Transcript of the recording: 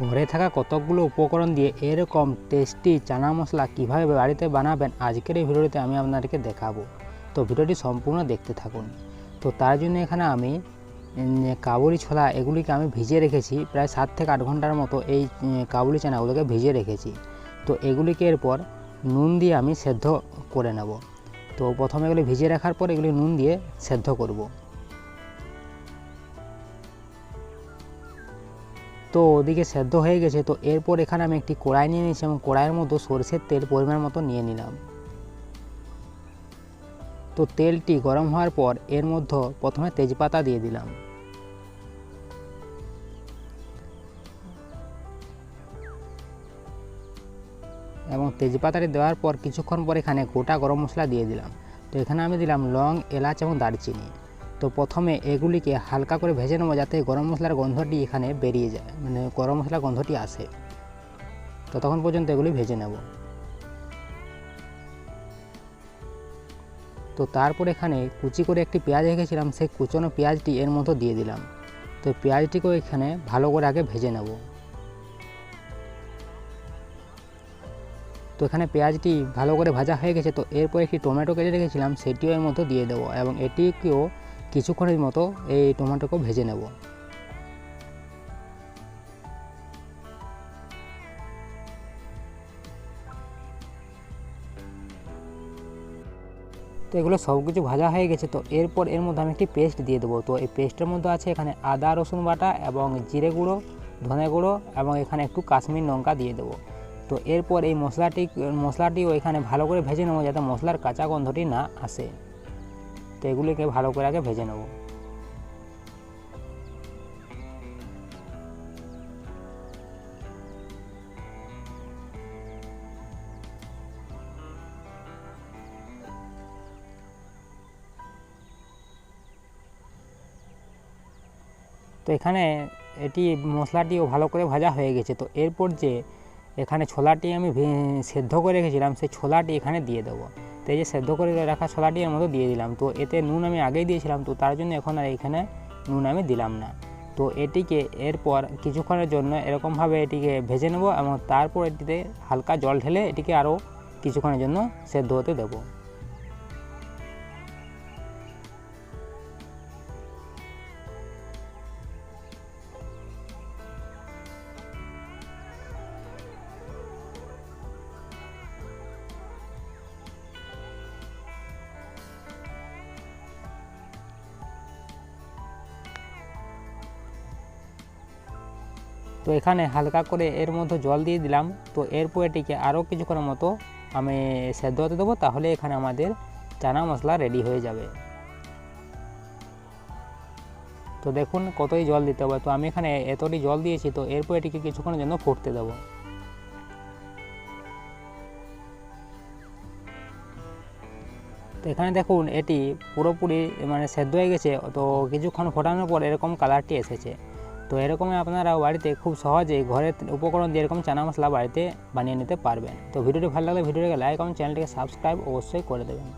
ঘরে থাকা কতকগুলো উপকরণ দিয়ে এরকম টেস্টি চানা মশলা কীভাবে বাড়িতে বানাবেন আজকের এই ভিডিওতে আমি আপনাদেরকে দেখাবো। তো ভিডিওটি সম্পূর্ণ দেখতে থাকুন। তো তার জন্য এখানে আমি কাবুলি ছোলা এগুলিকে আমি ভিজিয়ে রেখেছি, প্রায় সাত থেকে আট ঘণ্টার মতো এই কাবুলি চানাগুলোকে ভিজিয়ে রেখেছি। তো এগুলিকে এরপর নুন দিয়ে আমি সেদ্ধ করে নেব। তো প্রথমে এগুলি ভিজিয়ে রাখার পর এগুলি নুন দিয়ে সেদ্ধ করব। তো ওদিকে সেদ্ধ হয়ে গেছে, তো এরপর এখানে আমি একটি কড়াই নিয়ে নিয়েছি। এবং কড়াইয়ের মধ্যে সরষের তেল পরিমাণ মতো নিয়ে নিলাম। তো তেলটি গরম হওয়ার পর এর মধ্যে প্রথমে তেজপাতা দিয়ে দিলাম। এবং তেজপাতাটি দেওয়ার পর কিছুক্ষণ পর এখানে গোটা গরম মশলা দিয়ে দিলাম। তো এখানে আমি দিলাম লং, এলাচ এবং দারচিনি। তো প্রথমে এগুলিকে হালকা করে ভেজে নেব যাতে গরম মশলার গন্ধটি এখানে বেরিয়ে যায় মানে গরম মশলার গন্ধটি আসে। ততক্ষণ পর্যন্ত এগুলি ভেজে নেব। তো তারপর এখানে কুচি করে একটি পেঁয়াজ রেখেছিলাম, সেই কুচনো পেঁয়াজটি এর মধ্যে দিয়ে দিলাম। তো পেঁয়াজটিকেও এখানে ভালো করে আগে ভেজে নেব। তো এখানে পেঁয়াজটি ভালো করে ভাজা হয়ে গেছে, তো এরপর একটি টমেটো কেটে রেখেছিলাম, সেটিও এর মধ্যে দিয়ে দেবো এবং এটিকেও কিছুক্ষণের মতো এই টমেটোকে ভেজে নেব। তো এগুলো সব কিছু ভাজা হয়ে গেছে, তো এরপর এর মধ্যে আমি একটি পেস্ট দিয়ে দেবো। তো এই পেস্টের মধ্যে আছে এখানে আদা, রসুন বাটা এবং জিরে গুঁড়ো, ধনে গুঁড়ো এবং এখানে একটু কাশ্মীর লঙ্কা দিয়ে দেবো। তো এরপর এই মশলাটি, মশলাটিও এখানে ভালো করে ভেজে নেব যাতে মশলার কাঁচা গন্ধটি না আসে। তো এগুলিকে ভালো করে আগে ভেজে নেব। তো এখানে এটি মশলাটিও ভালো করে ভাজা হয়ে গেছে। তো এরপর যে এখানে ছোলাটি আমি সেদ্ধ করে রেখেছিলাম, সেই ছোলাটি এখানে দিয়ে দেবো। তো এই যে সেদ্ধ করে রাখা ছোলাটি এর মধ্যে দিয়ে দিলাম। তো এতে নুন আমি আগেই দিয়েছিলাম, তো তার জন্য এখন আর এখানে নুন আমি দিলাম না। তো এটিকে এরপর কিছুক্ষণের জন্য এরকমভাবে এটিকে ভেজে নেব এবং তারপর এটিতে হালকা জল ঢেলে এটিকে আরও কিছুক্ষণের জন্য সেদ্ধ হতে দেবো। তো এখানে হালকা করে এর মধ্যে জল দিয়ে দিলাম। তো এরপর এটিকে আরও কিছুক্ষণের মতো আমি সেদ্ধ হতে দেবো, তাহলে এখানে আমাদের চানা মশলা রেডি হয়ে যাবে। তো দেখুন কতই জল দিতে হবে। তো আমি এখানে এতটি জল দিয়েছি, তো এরপর এটিকে কিছুক্ষণের জন্য ফুটতে দেবো। তো এখানে দেখুন এটি পুরোপুরি মানে সেদ্ধ হয়ে গেছে, তো কিছুক্ষণ ফোটানোর পর এরকম কালারটি এসেছে। তো এরকমই আপনারা বাড়িতে খুব সহজেই ঘরের উপকরণ দিয়ে এরকম চানা মশলা বাড়িতে বানিয়ে নিতে পারবেন। তো ভিডিওটি ভালো লাগলে ভিডিওটিকে লাইক এবং চ্যানেলটিকে সাবস্ক্রাইব অবশ্যই করে দেবেন।